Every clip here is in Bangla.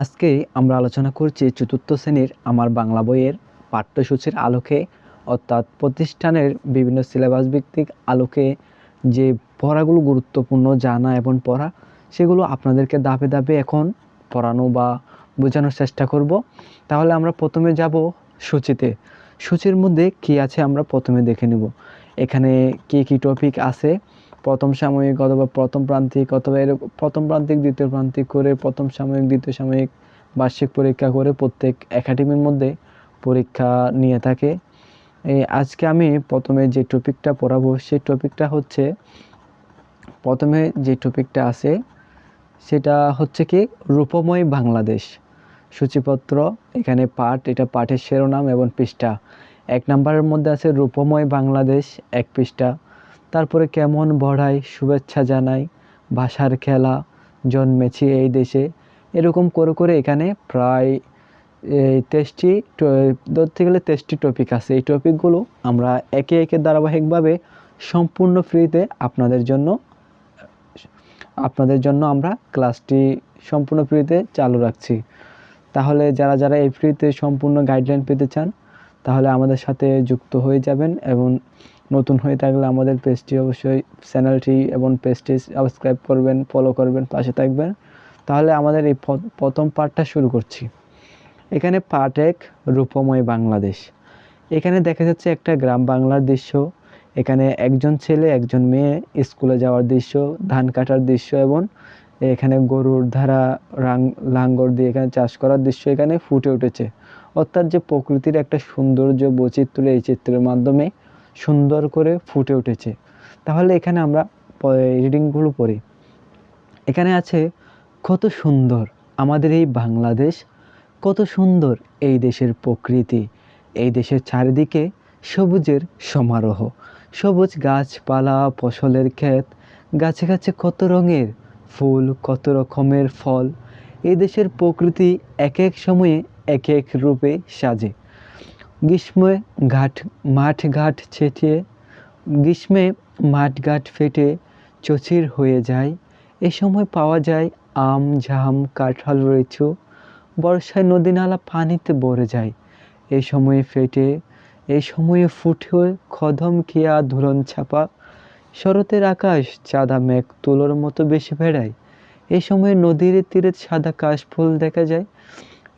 আজকে আমরা আলোচনা করছি চতুর্থ শ্রেণির আমার বাংলা বইয়ের পাঠ্যসূচির আলোকে, অর্থাৎ প্রতিষ্ঠানের বিভিন্ন সিলেবাস ভিত্তিক আলোকে যে পড়াগুলো গুরুত্বপূর্ণ জানা এবং পড়া, সেগুলো আপনাদেরকে ধাপে ধাপে এখন পড়ানো বা বোঝানোর চেষ্টা করব। তাহলে আমরা প্রথমে যাব সূচিতে। সূচির মধ্যে কি আছে আমরা প্রথমে দেখে নেব। এখানে কি কি টপিক আছে? প্রথম সাময়িক অথবা প্রথম প্রান্তিক অথবা এরকম প্রথম প্রান্তিক, দ্বিতীয় প্রান্তিক করে প্রথম সাময়িক, দ্বিতীয় সাময়িক বার্ষিক পরীক্ষা করে প্রত্যেক একাডেমির মধ্যে পরীক্ষা নিয়ে থাকে। এই আজকে আমি প্রথমে যে টপিকটা পড়াবো সেই টপিকটা হচ্ছে, প্রথমে যে টপিকটা আছে সেটা হচ্ছে কি রূপময় বাংলাদেশ। সূচিপত্র, এখানে পাঠ, এটা পাঠের শিরোনাম এবং পৃষ্ঠা। এক নম্বরের মধ্যে আছে রূপময় বাংলাদেশ, এক পৃষ্ঠা। তারপরে কেমন বড়াই, শুভেচ্ছা জানাই ভাষার খেলা, জন্মেছি এই দেশে। এরকম করে করে এখানে প্রায় এই তেইশটি ধরতে গেলে তেইশটি টপিক আছে। এই টপিকগুলো আমরা একে একে ধারাবাহিকভাবে সম্পূর্ণ ফ্রিতে আপনাদের জন্য আপনাদের জন্য আমরা ক্লাসটি সম্পূর্ণ ফ্রিতে চালু রাখছি। তাহলে যারা যারা এই ফ্রিতে সম্পূর্ণ গাইডলাইন পেতে চান, তাহলে আমাদের সাথে যুক্ত হয়ে যাবেন এবং নতুন হয়ে থাকলে আমাদের পেজটি অবশ্যই চ্যানেলটি এবং পেজটি সাবস্ক্রাইব করবেন ফলো করবেন, পাশে থাকবেন। তাহলে আমাদের এই প্রথম পার্টটা শুরু করছি। এখানে পার্ট এক, রূপময় বাংলাদেশ। এখানে দেখা যাচ্ছে একটা গ্রাম বাংলার দৃশ্য। এখানে একজন ছেলে, একজন মেয়ে স্কুলে যাওয়ার দৃশ্য, ধান কাটার দৃশ্য এবং এখানে গরুর ধারা, রাং, লাঙ্গর দিয়ে এখানে চাষ করার দৃশ্য এখানে ফুটে উঠেছে। অর্থাৎ যে প্রকৃতির একটা সৌন্দর্য বৈচিত্র্য এই চিত্রের মাধ্যমে সুন্দর করে ফুটে উঠেছে। তাহলে এখানে আমরা রিডিংগুলো পড়ি। এখানে আছে, কত সুন্দর আমাদের এই বাংলাদেশ, কত সুন্দর এই দেশের প্রকৃতি, এই দেশের চারিদিকে সবুজের সমারোহ, সবুজ গাছপালা, ফসলের ক্ষেত, গাছে গাছে কত রঙের ফুল, কত রকমের ফল, এই দেশের প্রকৃতি এক এক সময়ে এক এক রূপে সাজে। গ্রীষ্মে ঘাট, মাঠ ঘাট ছেটিয়ে গ্রীষ্মে মাঠ ঘাট ফেটে চচির হয়ে যায়। এ সময় পাওয়া যায় আম, ঝাম, কাঁঠাল রয়েছে বর্ষায় নদী নালা পানিতে ভরে যায়। এই সময়ে ফেটে এই সময়ে ফুটে খদম খেয়া ধুলন ছাপা। শরতের আকাশ চাঁদা মেঘ তুলোর মতো বেশি বেড়ায় এ সময়ে নদীর তীরে সাদা কাশফুল দেখা যায়।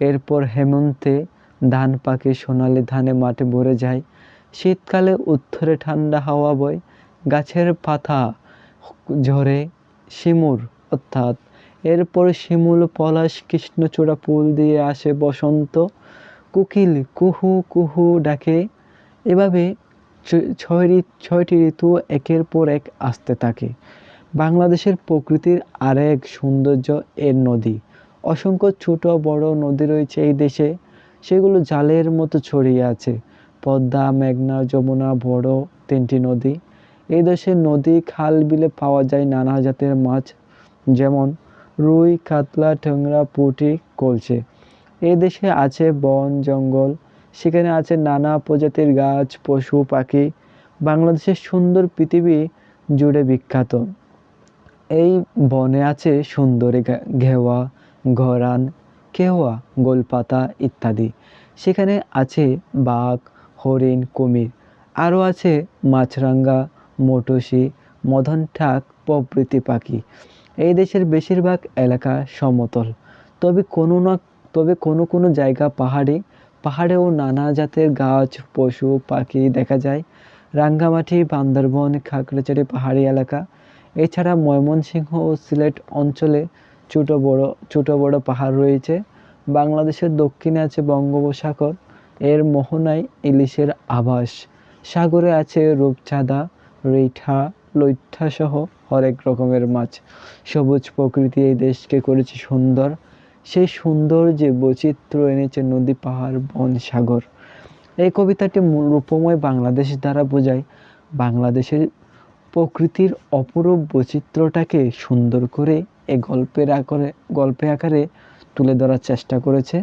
এরপর হেমন্তে ধান পাকে সোনালি ধানে মাঠে ভরে যায়। শীতকালে উত্তরে ঠান্ডা হাওয়া বয়। গাছের পাতা ঝরে শিমুর, অর্থাৎ এরপর শিমুল, পলাশ, কৃষ্ণচূড়া ফুল দিয়ে আসে বসন্ত। কোকিল কুহু কুহু ডাকে। এভাবে ছয় ছয়টি ঋতু একের পর এক আসতে থাকে। বাংলাদেশের প্রকৃতির আরেক সৌন্দর্য এর নদী। অসংখ্য ছোট বড় নদী রয়েছে এই দেশে। সেগুলো জালের মতো ছড়িয়ে আছে। পদ্মা, মেঘনা, যমুনা বড় তিনটি নদী। এই দেশে নদী খাল বিলে পাওয়া যায় নানা জাতের মাছ, যেমন রুই, কাতলা ঠেংরা পুঁটি, কলসে। এই দেশে আছে বন, জঙ্গল। সেখানে আছে নানা প্রজাতির গাছ, পশু, পাখি। বাংলাদেশের সুন্দর পৃথিবী জুড়ে বিখ্যাত। এই বনে আছে সুন্দরী ঘেওয়া, ঘরান কেওয়া, গোলপাতা ইত্যাদি। সেখানে আছে বাঘ, হরিণ, কুমির। আরও আছে মাছরাঙ্গা মটসি মদন ঠাক প্রভৃতি পাখি। এই দেশের বেশিরভাগ এলাকা সমতল। তবে কোনো না, তবে কোনো কোনো জায়গা পাহাড়ে পাহাড়েও নানা জাতের গাছ, পশু, পাখি দেখা যায়। রাঙ্গামাটি, বান্দরবন, খাগড়াছড়ি পাহাড়ি এলাকা। এছাড়া ময়মনসিংহ ও সিলেট অঞ্চলে ছোটো বড় ছোটো বড় পাহাড় রয়েছে। বাংলাদেশের দক্ষিণে আছে বঙ্গোপসাগর। এর মোহনায় ইলিশের আবাস। সাগরে আছে রূপচাঁদা, রিঠা, লইঠা সহ হরেক রকমের মাছ। সবুজ প্রকৃতি এই দেশকে করেছে সুন্দর। সেই সুন্দর যে বৈচিত্র্য এনেছে নদী, পাহাড়, বন, সাগর। এই কবিতাটি রূপময় বাংলাদেশ দ্বারা বোঝায়। বাংলাদেশের প্রকৃতির অপরূপ বৈচিত্র্যটাকে সুন্দর করে এই গল্পের আকারে গল্পে আকারে তুলে ধরার চেষ্টা করেছে।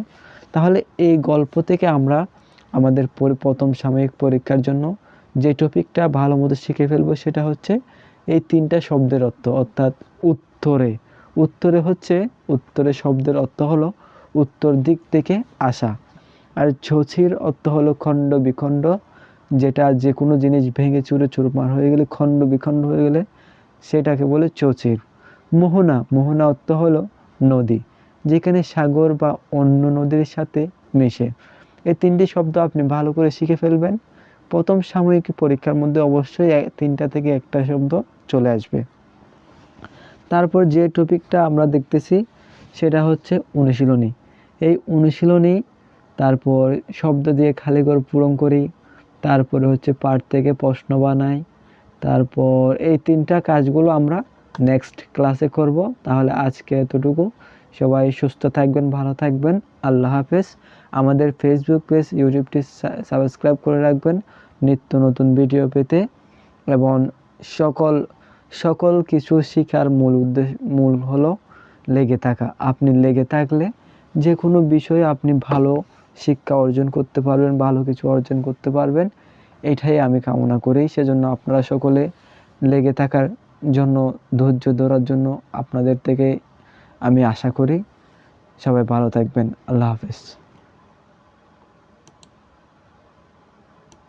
তাহলে এই গল্প থেকে আমরা আমাদের প্রথম সাময়িক পরীক্ষার জন্য যে টপিকটা ভালো মতো শিখে ফেলব সেটা হচ্ছে এই তিনটা শব্দের অর্থ, অর্থাৎ উত্তরে। উত্তরে হচ্ছে, উত্তরে শব্দের অর্থ হলো উত্তর দিক থেকে আসা। আর ছছির অর্থ হলো খণ্ড বিখণ্ড, যেটা যে কোনো জিনিস ভেঙে চুরে চুরমার হয়ে গেলে, খণ্ড বিখণ্ড হয়ে গেলে সেটাকে বলে চৌচির মোহনা মোহনা অর্থ হলো নদী, যেখানে সাগর বা অন্য নদীর সাথে মেশে। এই তিনটি শব্দ আপনি ভালো করে শিখে ফেলবেন। প্রথম সাময়িক পরীক্ষার মধ্যে অবশ্যই তিনটা থেকে একটা শব্দ চলে আসবে। তারপর যে টপিকটা আমরা দেখতেছি, সেটা হচ্ছে অনুশীলনী। এই অনুশীলনী, তারপর শব্দ দিয়ে খালি ঘর পূরণ করি, তারপরে হচ্ছে পাঠ থেকে প্রশ্ন বানাই, তারপর এই তিনটা কাজগুলো আমরা নেক্সট ক্লাসে করব। তাহলে আজকে এতটুকু। সবাই সুস্থ থাকবেন, ভালো থাকবেন। আল্লাহ হাফেজ। আমাদের ফেসবুক পেজ ইউটিউবটি সাবস্ক্রাইব করে রাখবেন নিত্য নতুন ভিডিও পেতে এবং সকল সকল কিছু শিখার মূল উদ্দেশ্য মূল হলো লেগে থাকা। আপনি লেগে থাকলে যে কোনো বিষয়ে আপনি ভালো শিক্ষা অর্জন করতে পারবেন, ভালো কিছু অর্জন করতে পারবেন। এটাই আমি কামনা করি। সেজন্য আপনারা সকলে লেগে থাকার জন্য ধৈর্য ধরার জন্য আপনাদের থেকে আমি আশা করি সবাই ভালো থাকবেন। আল্লাহ হাফেজ।